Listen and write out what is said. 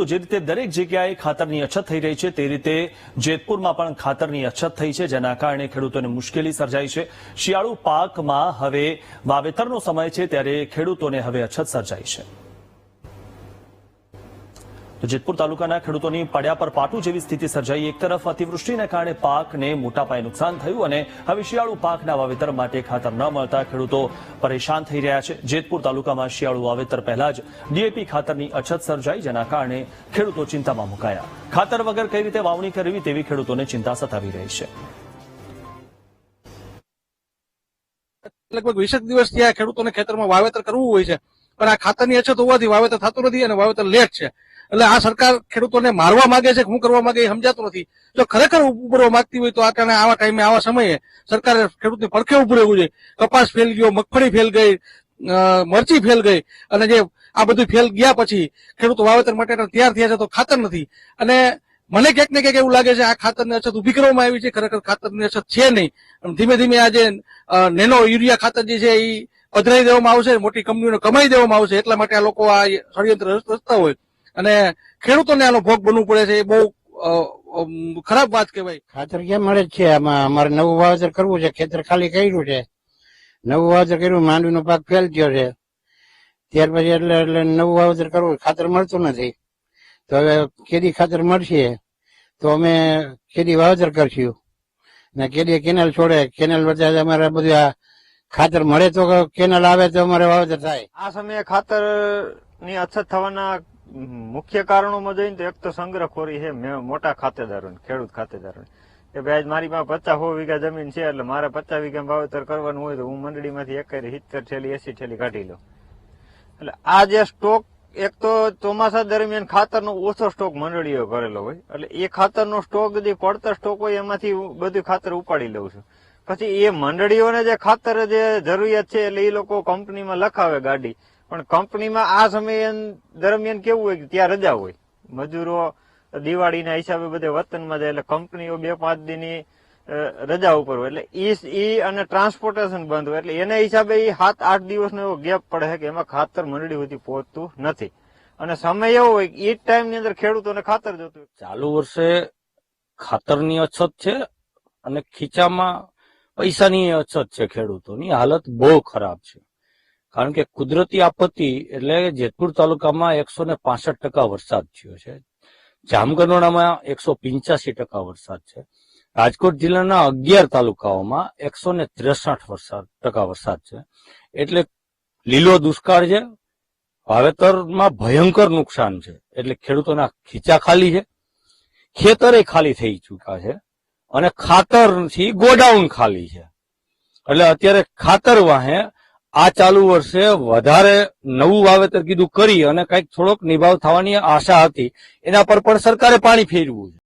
તો જે રીતે દરેક જગ્યાએ ખાતરની અછત થઈ રહી છે, તે રીતે જેતપુરમાં પણ ખાતરની અછત થઈ છે, જેના કારણે ખેડૂતોને મુશ્કેલી સર્જાઈ છે. શિયાળુ પાકમાં હવે વાવેતરનો સમય છે, ત્યારે ખેડૂતોને હવે અછત સર્જાઈ છે. જેતપુર તાલુકાના ખેડૂતોની પડ્યા પર પાટું જેવી સ્થિતિ સર્જાઈ. એક તરફ અતિવૃષ્ટિને કારણે પાકને મોટા પાયે નુકસાન થયું અને હવે શિયાળુ પાકના વાવેતર માટે ખાતર ન મળતા ખેડૂતો પરેશાન થઈ રહ્યા છે. જેતપુર તાલુકામાં શિયાળુ વાવેતર પહેલા જ ડીએપી ખાતરની અછત સર્જાઈ, જેના કારણે ખેડૂતો ચિંતામાં મુકાયા. ખાતર વગર કઈ રીતે વાવણી કરવી તેવી ખેડૂતોને ચિંતા સતાવી રહી છે. લગભગ વીસેક દિવસ ત્યાં ખેડૂતોને ખેતરમાં વાવેતર કરવું હોય છે. પણ આ ખાતરની અછત હોવાથી વાવેતર થતું નથી અને વાવેતર લેટ છે. એટલે આ સરકાર ખેડૂતોને મારવા માંગે છે શું કરવા માંગે એ સમજાતું નથી. જો ખરેખર ઉભરવા માંગતી હોય તો આ કારણે આવા ટાઈમે, આવા સમયે સરકારે ખેડૂતને પડખે ઉભું રહેવું જોઈએ. કપાસ ફેલ ગયો, મગફળી ફેલ ગઈ મરચી ફેલ ગઈ, અને જે આ બધું ફેલ ગયા પછી ખેડૂતો વાવેતર માટે તૈયાર થયા છે તો ખાતર નથી. અને મને ક્યાંક ને ક્યાંક એવું લાગે છે આ ખાતરની અછત ઊભી કરવામાં આવી છે, ખરેખર ખાતરની અછત છે નહીં. ધીમે ધીમે આ જે નેનો યુરિયા ખાતર જે છે એ પધરાઈ દેવામાં આવશે, મોટી કંપનીઓને કમાઈ દેવામાં આવશે, એટલા માટે આ લોકો આ ષડયંત્ર રચતા હોય. અને ખેડૂતોને આનો ભોગ બનવું પડે છે એ બહુ ખરાબ વાત કહેવાય. ખાતર ક્યાં મળે જ છે? આમાં અમારે નવું વાવેતર કરવું છે ખેતર ખાલી કર્યું છે. નવું વાવેતર કર્યું માંડવીનો પાક ફેલ થયો છે. ત્યાર પછી એટલે એટલે નવું વાવેતર કરવું ખાતર મળતું નથી. તો હવે કેદી ખાતર મળશે તો અમે કેદી વાવેતર કરશું. ને કેદી કેનાલ છોડે કેનાલ વચ્ચે અમારે બધું આ ખાતર મળે તો કેનાલ આવે તો અમારે વાવેતર થાય. આ સમયે ખાતરની અછત થવાના મુખ્ય કારણોમાં જોઈએ ને તો એક તો સંગ્રહખોરી છે મોટા ખાતેદારો ખેડૂત ખાતેદારો કે ભાઈ આજ મારી પાસે પચાસ સો વીઘા જમીન છે, એટલે મારે પચાસ વીઘા વાવેતર કરવાનું હોય તો હું મંડળીમાંથી એક સિત્તેર થેલી, એસી થેલી કાઢી લઉં. એટલે આ જે સ્ટોક, એક તો ચોમાસા દરમિયાન ખાતરનો ઓછો સ્ટોક મંડળીઓ કરેલો હોય. એટલે એ ખાતરનો સ્ટોક જે પડતર સ્ટોક હોય એમાંથી બધું ખાતર ઉપાડી લઉં છું. પછી એ મંડળીઓને જે ખાતર જે જરૂરિયાત છે, એટલે એ લોકો કંપનીમાં લખાવે ગાડી. પણ કંપનીમાં આ સમય દરમિયાન કેવું હોય કે ત્યાં રજા હોય. મજૂરો દિવાળીના હિસાબે બધે વતનમાં જાય એટલે કંપનીઓ બે પાંચ દિનની રજા ઉપર હોય. એટલે ઈ ઈ અને ટ્રાન્સપોર્ટેશન બંધ હોય. એટલે એના હિસાબે એ સાત આઠ દિવસનો એવો ગેપ પડે છે કે એમાં ખાતર મંડળી સુધી પહોંચતું નથી. અને સમય એવો હોય એ ટાઈમની અંદર ખેડૂતોને ખાતર જોતું ચાલુ વર્ષે ખાતરની અછત છે અને ખીચામાં પૈસાની અછત છે ખેડૂતોની. હાલત બહુ ખરાબ છે. કારણ કે કુદરતી આપત્તિ એટલે જેતપુર તાલુકામાં એકસો ને પાસઠ ટકા વરસાદ થયો છે. જામગઢોણામાં એકસો પિંચાસી ટકા વરસાદ છે. રાજકોટ જિલ્લાના અગિયાર તાલુકાઓમાં એકસો ને ત્રેસઠ ટકા વરસાદ છે. એટલે લીલો દુષ્કાળ છે. વાવેતરમાં ભયંકર નુકસાન છે. એટલે ખેડૂતોના ખીચા ખાલી છે. ખેતરે ખાલી થઈ ચુક્યા છે. અને ખાતરથી ગોડાઉન ખાલી છે. એટલે અત્યારે ખાતર વાહે આ ચાલુ વર્ષે વધારે નવું વાવેતર કીધું કરી અને કંઈક થોડોક નિભાવ થવાની આશા હતી. એના પર પણ સરકારે પાણી ફેરવું